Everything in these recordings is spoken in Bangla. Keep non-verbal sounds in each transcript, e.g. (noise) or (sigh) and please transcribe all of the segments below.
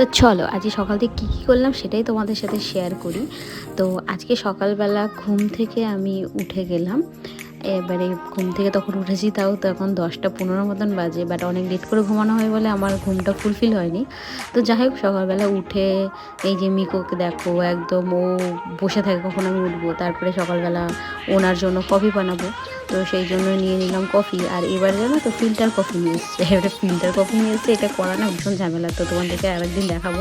তো চলো, আজকে সকাল থেকে কী কী করলাম সেটাই তোমাদের সাথে শেয়ার করি। তো আজকে সকালবেলা ঘুম থেকে আমি উঠে গেলাম। এবারে ঘুম থেকে তখন উঠেছি তাও তো এখন দশটা পনেরো মতন বাজে বাট অনেক লেট করে ঘুমানো হয় বলে আমার ঘুমটা ফুলফিল হয়নি। তো যাই হোক, সকালবেলা উঠে এই যে মিকোকে দেখো, একদম ও বসে থাকে কখন আমি উঠবো, তারপরে সকালবেলা ওনার জন্য কফি বানাবো। তো সেই জন্য নিয়ে নিলাম কফি। আর এবার জানো তো ফিল্টার কফি নিয়ে এসছে। (laughs) এবারে ফিল্টার কফি নিয়ে এসছে, এটা করা না ভীষণ ঝামেলা। তো তোমাদেরকে আরেকদিন দেখাবো।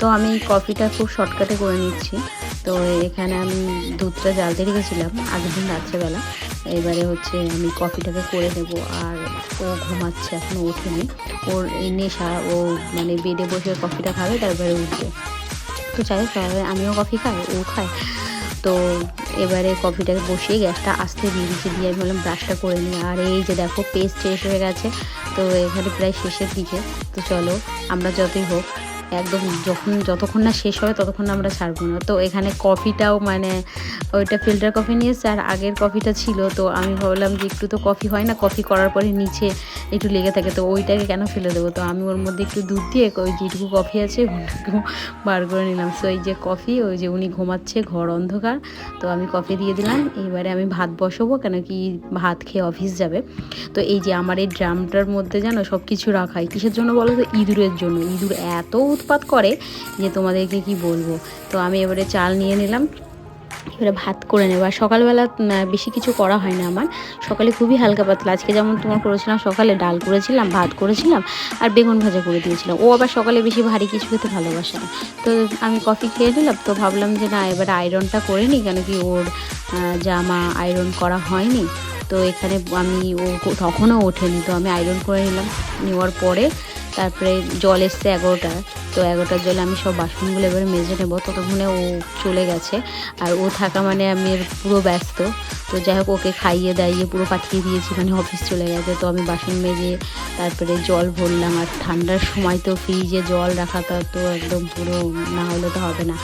তো আমি কফিটা খুব শর্টকাটে করে নিচ্ছি। তো এখানে আমি দুধটা জ্বালতে রেখেছিলাম আগের দিন রাত্রেবেলা। এবারে হচ্ছে আমি কফিটাকে করে দেবো আর ও ঘুমাচ্ছে এখনও ওঠেনি। ওর নেশা, ও মানে বেডে বসে কফিটা খাবে, তারপরে উঠবে। তো হোক আমিও কফি খাই, ও খায়। তো এবারে কফিটাকে বসিয়ে গ্যাসটা আস্তে দিয়ে দিচ্ছি দিয়ে আমি বললাম ব্রাশটা করে নিই। আর এই যে দেখো পেস্ট শেষ হয়ে গেছে, তো এখানে প্রায় শেষের দিকে। তো চলো, আমরা যতই হোক একদম যখন যতক্ষণ না শেষ হবে, ততক্ষণ আমরা ছাড়বো না। তো এখানে কফিটাও মানে ওইটা ফিল্টার কফি নিয়ে এসছে আর আগের কফিটা ছিল। তো আমি ভাবলাম যে একটু তো কফি হয় না, কফি করার পরে নিচে একটু লেগে থাকে। তো ওইটাকে কেন ফেলে দেবো? তো আমি ওর মধ্যে একটু দুধ দিয়ে ওই যেটুকু কফি আছে ওটাকেও বার করে নিলাম। সো এই যে কফি, ওই যে উনি ঘুমাচ্ছে, ঘর অন্ধকার। তো আমি কফি দিয়ে দিলাম। এইবারে আমি ভাত বসাবো, কেন কি ভাত খেয়ে অফিস যাবে। তো এই যে আমার এই ড্রামটার মধ্যে জানো সব কিছু রাখাই কিসের জন্য বলো তো? ইঁদুরের জন্য। ইঁদুর এত উৎপাত করে যে তোমাদেরকে কি বলব। তো আমি এবারে চাল নিয়ে নিলাম, এবারে ভাত করে নেব। আর সকালবেলা বেশি কিছু করা হয় না আমার। সকালে খুবই হালকা পাতলা। আজকে যেমন তোমার করেছিলাম, সকালে ডাল করেছিলাম, ভাত করেছিলাম, আর বেগুন ভাজা করে দিয়েছিলাম। ও আবার সকালে বেশি ভারী কিছু খেতে ভালোবাসে না। তো আমি কফি খেয়ে নিলাম, তো ভাবলাম যে না, এবার আয়রনটা করে নিই, কেন কি ওর জামা আয়রন করা হয়নি। তো এখানে আমি ও তখনও ওঠেনি। তো আমি আয়রন করে নিলাম। নেওয়ার পরে তারপরে জল এসছে এগারোটা। তো এগারোটার জলে আমি সব বাসনগুলো এবারে মেজে নেব। ততক্ষণে ও চলে গেছে। আর ও থাকা মানে আমি পুরো ব্যস্ত। তো যাই হোক, ওকে খাইয়ে দাইয়ে পুরো পাঠিয়ে দিয়েছি। মানে অফিস চলে গেছে। তো আমি বাসন মেজে তারপরে জল ভরলাম। আর ঠান্ডার সময় তো ফ্রিজে জল রাখাটা তো একদম পুরো না হলে তো হবে না।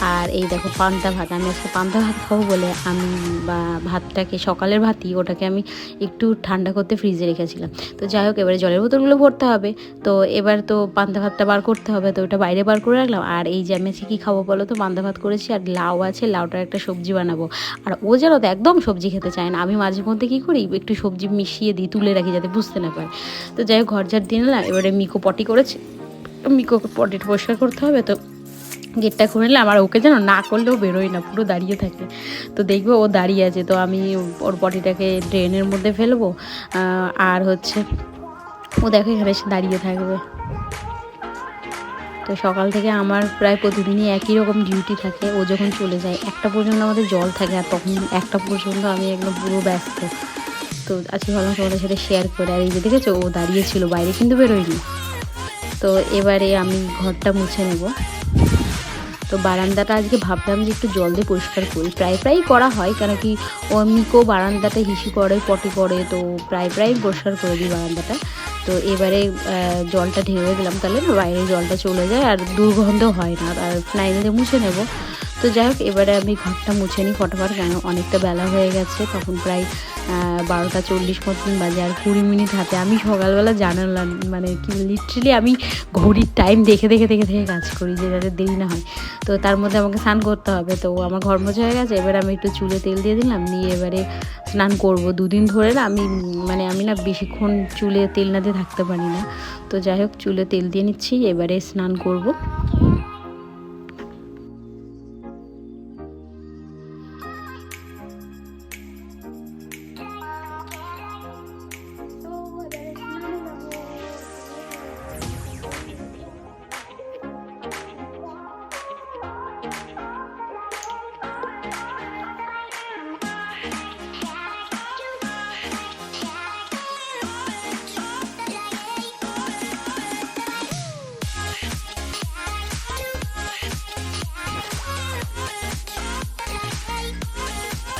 আর এই দেখো পান্তা ভাত, আমি আজকে পান্তা ভাত খাব বলে আমি বা ভাতটাকে, সকালের ভাতই ওটাকে আমি একটু ঠান্ডা করতে ফ্রিজে রেখেছিলাম। তো যাই হোক, এবারে জলের বোতলগুলো ভরতে হবে। তো এবার তো পান্তা ভাতটা বার করতে হবে, তো ওটা বাইরে বার করে রাখলাম। আর এই যে আমি আজকে কী খাব বলো তো, পান্তা ভাত করেছি আর লাউ আছে, লাউটার একটা সবজি বানাবো। আর ও যেন তো একদম সবজি খেতে চায় না, আমি মাঝে মধ্যে কী করি, একটু সবজি মিশিয়ে দিই, তুলে রাখি যাতে বুঝতে না পারে। তো যাই হোক, ঘর ঝাড় দিয়ে নিলাম, এবারে মিকো পটি করেছে। মিকো পটিটা পরিষ্কার করতে হবে, তো গেটটা খুলে নিলাম আর ওকে যেন না করলেও বেরোয় না, পুরো দাঁড়িয়ে থাকে। তো দেখব ও দাঁড়িয়ে আছে, তো আমি ওর পটিটাকে ড্রেনের মধ্যে ফেলব আর হচ্ছে ও দেখো এখানে এসে দাঁড়িয়ে থাকবে। তো সকাল থেকে আমার প্রায় প্রতিদিনই একই রকম ডিউটি থাকে, ও যখন চলে যায়, একটা পর্যন্ত আমাদের জল থাকে আর তখন একটা পর্যন্ত আমি একদম পুরো ব্যস্ত। তো আজকে ভাবলাম তোমাদের সাথে শেয়ার করে, আর এই যে দেখেছ ও দাঁড়িয়ে ছিল, বাইরে কিন্তু বেরোয়নি। তো এবারে আমি ঘরটা মুছে নেব। তো বারান্দাটা আজকে ভাবলাম যে একটু জল দিয়ে পরিষ্কার করি। প্রায় প্রায়ই করা হয়, কেন কি ও মিকো বারান্দাটা হিসু করে, পটি করে, তো প্রায় প্রায় পরিষ্কার করে দিই বারান্দাটা। তো এবারে জলটা ঢেলে দিলাম, তাহলে বাইরে জলটা চলে যায় আর দুর্গন্ধ হয় না, আর দিয়ে মুছে নেব। তো যাই হোক, এবারে আমি ঘরটা মুছে নিই ফটোফট, কেন অনেকটা বেলা হয়ে গেছে, তখন প্রায় বারোটা চল্লিশ মতন বাজে, আর কুড়ি মিনিট হাতে আমি সকালবেলা জানালাম মানে কি লিটারেলি আমি ঘড়ির টাইম দেখে দেখে দেখে দেখে কাজ করি যে যাতে দেরি না হয়। তো তার মধ্যে আমাকে স্নান করতে হবে। তো আমার ঘর মোছা হয়ে গেছে, এবার আমি একটু চুলে তেল দিয়ে দিলাম, নিয়ে এবারে স্নান করব। দুদিন ধরে না আমি মানে আমি না বেশিক্ষণ চুলে তেল না দিয়ে থাকতে পারি না। তো যাই হোক, চুলে তেল দিয়ে নিচ্ছি, এবারে স্নান করব।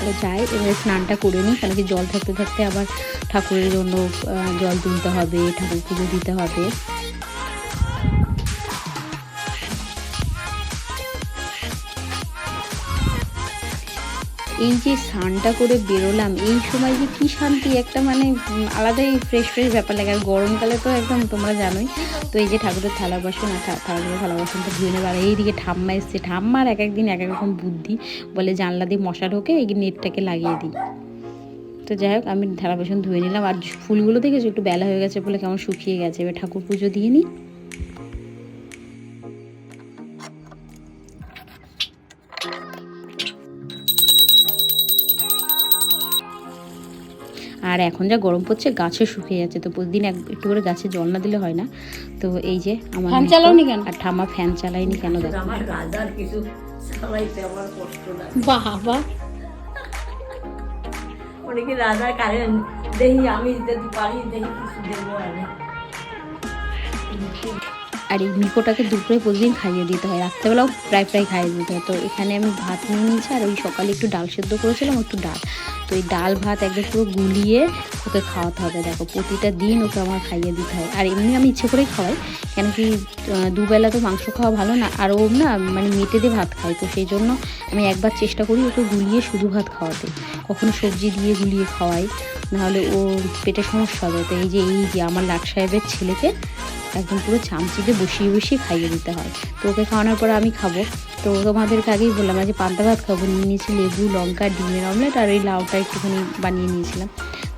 তাহলে যাই, এবারে স্নানটা করে নিই। কেন কি জল থাকতে থাকতে আবার ঠাকুরের জন্য জল তুলতে হবে, ঠাকুর পুজো দিতে হবে। এই যে স্নানটা করে বেরোলাম, এই সময় যে কী শান্তি? একটা মানে আলাদাই ফ্রেশ ফ্রেশ ব্যাপার লাগে। আর গরমকালে তো একদম তোমরা জানোই। তো এই যে ঠাকুরের থালা বাসন আর ঠাকুরের থালা বাসন তো ধুয়ে নেবার এইদিকে ঠাম্মা এসছে। ঠাম্মার এক একদিন এক এক রকম বুদ্ধি। বলে জানলা দিয়ে মশা ঢোকে, এই নেটটাকে লাগিয়ে দিই। তো যাই হোক, আমি থালা বাসন ধুয়ে নিলাম। আর ফুলগুলো দেখেছ? একটু বেলা হয়ে গেছে বলে কেমন শুকিয়ে গেছে। এবার ঠাকুর পুজো দিয়ে নিই। আর এখন যা গরম পড়ছে গাছে শুকিয়ে যাচ্ছে। তো প্রতিদিন এক একটু করে গাছে জল না দিলে হয় না। তো এই যে আমার ফ্যান চালাওনি কেন? আর ঠাম্মা ফ্যান চালাইনি কেন দেখো? আমার রাজার কিছু চালাইতে আমার কষ্ট লাগে। বাবা। অনেকে রাজার কারেন্ট দেখি আমি যদি পারি দেখি কিছু দেবো আমি। আর এই মিকোটাকে দুপুরে প্রতিদিন খাইয়ে দিতে হয়। রাত্রেবেলাও প্রায় প্রায় খাইয়ে দিতে হয়। তো এখানে আমি ভাত নিয়ে নিয়েছি আর ওই সকালে একটু ডাল সেদ্ধ করেছিলাম, একটু ডাল। তো এই ডাল ভাত একদম পুরো গুলিয়ে ওকে খাওয়াতে হবে। দেখো, প্রতিটা দিন ওকে আমার খাইয়ে দিতে হয়। আর এমনি আমি ইচ্ছে করেই খাওয়াই। কেন কি দুবেলা তো মাংস খাওয়া ভালো না। আর ও না মানে মেটে দিয়ে ভাত খায়। তো সেই জন্য আমি একবার চেষ্টা করি ওকে গুলিয়ে শুধু ভাত খাওয়াতে। কখনো সবজি দিয়ে গুলিয়ে খাওয়াই। নাহলে ও পেটে সমস্যা হবে। তো এই যে এই যে আমার লাট সাহেবের ছেলেকে একদম পুরো চামচিতে বসিয়ে বসিয়ে খাইয়ে দিতে হয়। তো ওকে খাওয়ানোর পরে আমি খাব। তো তোমাদেরকে আগেই বললাম, আজ পান্তা ভাত খাব, নিয়ে নিয়েছি লেবু, লঙ্কা, ডিমের অমলেট আর এই লাউটা একটুখানি বানিয়ে নিয়েছিলাম।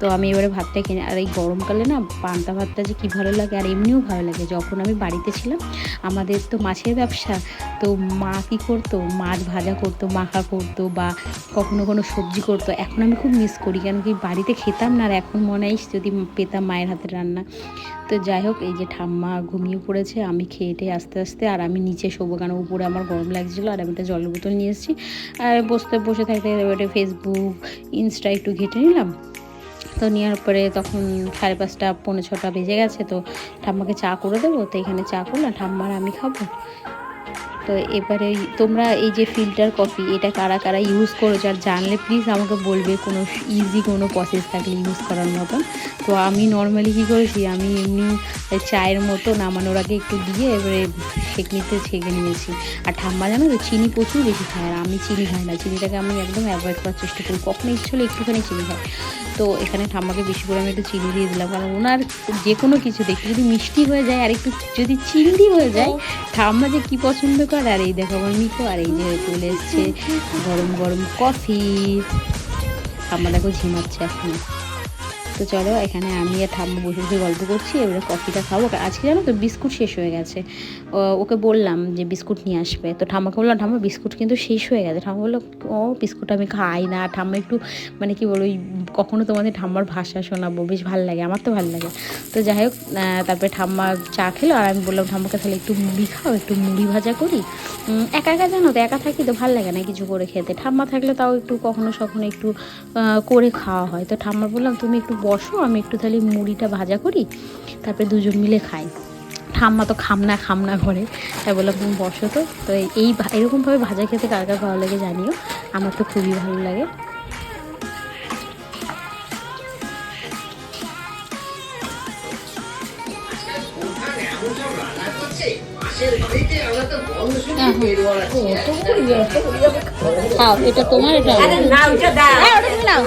তো আমি এবারে ভাতটা কিনে আর এই গরমকালে না পান্তা ভাতটা যে কী ভালো লাগে আর এমনিও ভালো লাগে। যখন আমি বাড়িতে ছিলাম, আমাদের তো মাছের ব্যবসা। তো মা কী করতো? মাছ ভাজা করতো, মাখা করতো বা কখনো কোনো সবজি করতো। এখন আমি খুব মিস করি, কেন কি বাড়িতে খেতাম না আর এখন মনে হয় যদি পেতাম মায়ের হাতের রান্না। তো যাই হোক, এই যে ঠাম্মা ঘুমিয়ে পড়েছে, আমি খেয়ে টেয়ে আস্তে আস্তে, আর আমি নিচে শোবো কেন? উপরে আমার গরম লাগছিল, আর আমি একটা জলের বোতল নিয়ে এসেছি। আর বসতে, বসে থাকতে ওটা ফেসবুক ইনস্টা একটু ঘেটে নিলাম। তো নেওয়ার পরে তখন সাড়ে পাঁচটা, পৌনে ছটা বেজে গেছে, তো ঠাম্মাকে চা করে দেবো। তো এখানে চা করলাম, ঠাম্মার আমি খাব। তো এবারে তোমরা এই যে ফিল্টার কফি এটা কারা কারা ইউজ করেছ আর জানলে প্লিজ আমাকে বলবে কোনো ইজি কোনো প্রসেস থাকলে ইউজ করার মতন। তো আমি নর্মালি কী করেছি আমি এমনি চায়ের মতো নামানোর আগে একটু দিয়ে এবারে সেকনিতে ছেঁকে নিয়েছি। আর ঠাম্মা জানো তো চিনি প্রচুর বেশি খায় আর আমি চিনি খাই না। চিনিটাকে আমি একদম অ্যাভয়েড করার চেষ্টা করি কখনো ইচ্ছে হলে একটুখানি চিনি খাই। তো এখানে ঠাম্মাকে বেশি করে আমি একটু চিনি দিয়ে দিলাম কারণ ওনার যে কোনো কিছু দেখি যদি মিষ্টি হয়ে যায় আর একটু যদি চিনি হয়ে যায় ঠাম্মা যে কী পছন্দ করে আর এই দেখো আমার মিকো আর এই যে চলে এসছে গরম গরম কফি। আমার দেখো ঝিমাচ্ছে এখন। তো চলো, এখানে আমি আর ঠাম্মা বসে বসে গল্প করছি, এবারে কফিটা খাব। আজকে জানো তো বিস্কুট শেষ হয়ে গেছে। ওকে বললাম যে বিস্কুট নিয়ে আসবে। তো ঠাম্মাকে বললাম, ঠাম্মা, বিস্কুট কিন্তু শেষ হয়ে গেছে। ঠাম্মা বলল, ও, বিস্কুট আমি খাই না। ঠাম্মা একটু মানে কি বলো ওই কখনো তোমাদের ঠাম্মার ভাষা শোনাবো, বেশ ভালো লাগে, আমার তো ভালো লাগে। তো যাই হোক তারপরে ঠাম্মা চা খেলো, আর আমি বললাম, ঠাম্মাকে তাহলে একটু মুড়ি খাও, একটু মুড়ি ভাজা করি। একা একা জানো তো, একা থাকি তো ভালো লাগে না কিছু করে খেতে। ঠাম্মা থাকলে তাও একটু কখনো সখনো একটু করে খাওয়া হয়। তো ঠাম্মা বললাম, তুমি একটু বসো আমি একটু তাহলে মুড়িটা ভাজা করি তারপরে দুজন মিলে খাই। ঠাম্মা তো খামনা খামনা করে তাই বললাম তুমি বসো তো। তো এই ভা- এরকমভাবে ভাজা খেতে কার কার ভালো লাগে জানিও? আমার তো খুবই ভালো লাগে। খাও এটা তোমার এটা। না নাও।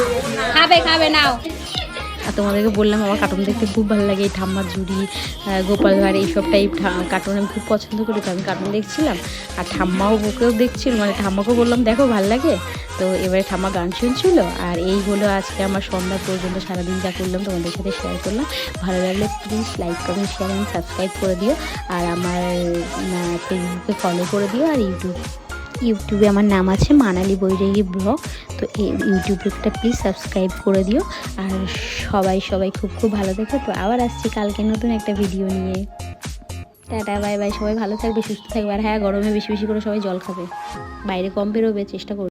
খাবে খাবে নাও। আর তোমাদেরকে বললাম, আমার কার্টুন দেখতে খুব ভালো লাগে। এই ঠাম্মার ঝুড়ি গোপাল ভাঁড়, এইসব টাইপ কার্টুন আমি খুব পছন্দ করি, তো আমি কার্টুন দেখছিলাম। আর ঠাম্মাও ওকেও দেখছিল মানে ঠাম্মাকেও বললাম, দেখো, ভালো লাগে? তো এবারে ঠাম্মা গান শুনছিল, আর এই হলো আজকে আমার সন্ধ্যা পর্যন্ত সারাদিন যা করলাম, তোমাদের সাথে শেয়ার করলাম। ভালো লাগলে please like comment share subscribe করে দিও। আর আমার ফেসবুকে ফলো করে দিও, আর ইউটিউব ইউটিউবে আমার নাম আছে মানালি বৈরাগী ব্লগ। তো এই ইউটিউবটা প্লিজ সাবস্ক্রাইব করে দিও। আর সবাই সবাই খুব খুব ভালো থেকো। তো আবার আসছি কালকে নতুন একটা ভিডিও নিয়ে। Tata, bye bye. সবাই ভালো থাকবে, সুস্থ থাকবে। আর হ্যাঁ গরমে বেশি বেশি করে সবাই জল খাবে। বাইরে কম বেরোবে, চেষ্টা করবে